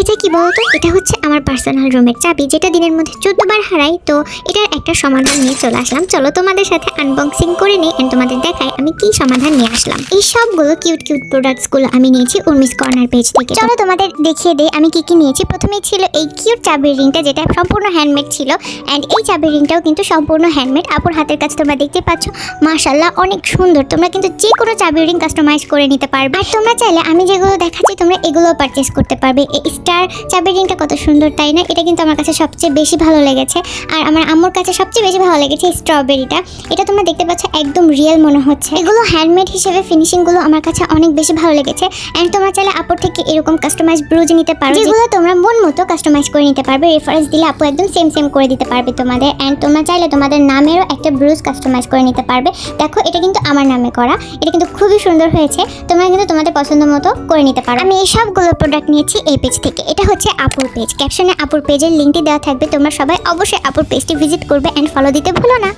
এটা কি বলতো? এটা হচ্ছে আমার পার্সোনাল রুমের চাবি, যেটা দিনের মধ্যে চোদ্দ বার হারাই। তো এটার একটা সমাধান নিয়ে চলে আসলাম। চলো তোমাদের সাথে আনবক্সিং করে নিই and তোমাদের দেখাই আমি কি সমাধান নিয়ে আসলাম। এই সবগুলো কিউট কিউট প্রোডাক্টসগুলো আমি নিয়েছি উর্মিস কর্নার পেজ থেকে। চলো তোমাদের দেখিয়ে দেই আমি কি কি নিয়েছি। প্রথমেই ছিল এই কিউট চাবির রিংটা যেটা সম্পূর্ণ হ্যান্ডমেড ছিল। অ্যান্ড এই চাবির রিংটাও কিন্তু সম্পূর্ণ হ্যান্ডমেড আপুর হাতের কাছে তোমরা দেখতে পাচ্ছ মাশাল্লাহ অনেক সুন্দর। তোমরা কিন্তু যে কোনো চাবির রিং কাস্টমাইজ করে নিতে পারবে। আর তোমরা চাইলে আমি যেগুলো দেখাচ্ছি, তোমরা এগুলোও পারচেস করতে পারবে। এই স্টার চাবির রিংটা কত সুন্দর, তাই না? এটা কিন্তু আমার কাছে সবচেয়ে বেশি ভালো লেগেছে। আর আমার আম্মুর কাছে সবচেয়ে বেশি ভালো লেগেছে স্ট্রবেরিটা এটা তোমরা দেখতে পাচ্ছ, একদম রিয়েল মনে হচ্ছে। এগুলো হ্যান্ডমেড হিসেবে ফিনিশিংগুলো আমার কাছে অনেক বেশি ভালো লেগেছে। অ্যান্ড তোমরা চাইলে আপর থেকে এরকম কাস্টমাইজ ব্রুজ নিতে পারো, যেগুলো তোমরা মন মতো কাস্টমাইজ করে নিতে পারবে রেফারেন্স দিলে আপু একদম সেম সেম করে দিতে পারবে তোমাদের। অ্যান্ড তোমরা চাইলে তোমাদের নামেরও একটা ব্রুজ কাস্টমাইজ করে নিতে পারবে। দেখো, এটা কিন্তু আমার নামে করা। এটা কিন্তু খুবই সুন্দর হয়েছে। তোমরা কিন্তু তোমাদের পছন্দ মতো করে নিতে পারো। আমি এই সবগুলো প্রোডাক্ট নিয়েছি এই পেজ থেকে। এটা হচ্ছে আপুর পেজ ক্যাপশনে আপুর পেজের লিঙ্কটি দেওয়া থাকবে। তোমরা সবাই অবশ্যই আপুর পেজটি ভিজিট করবে অ্যান্ড ফলো দিতে ভুলো না।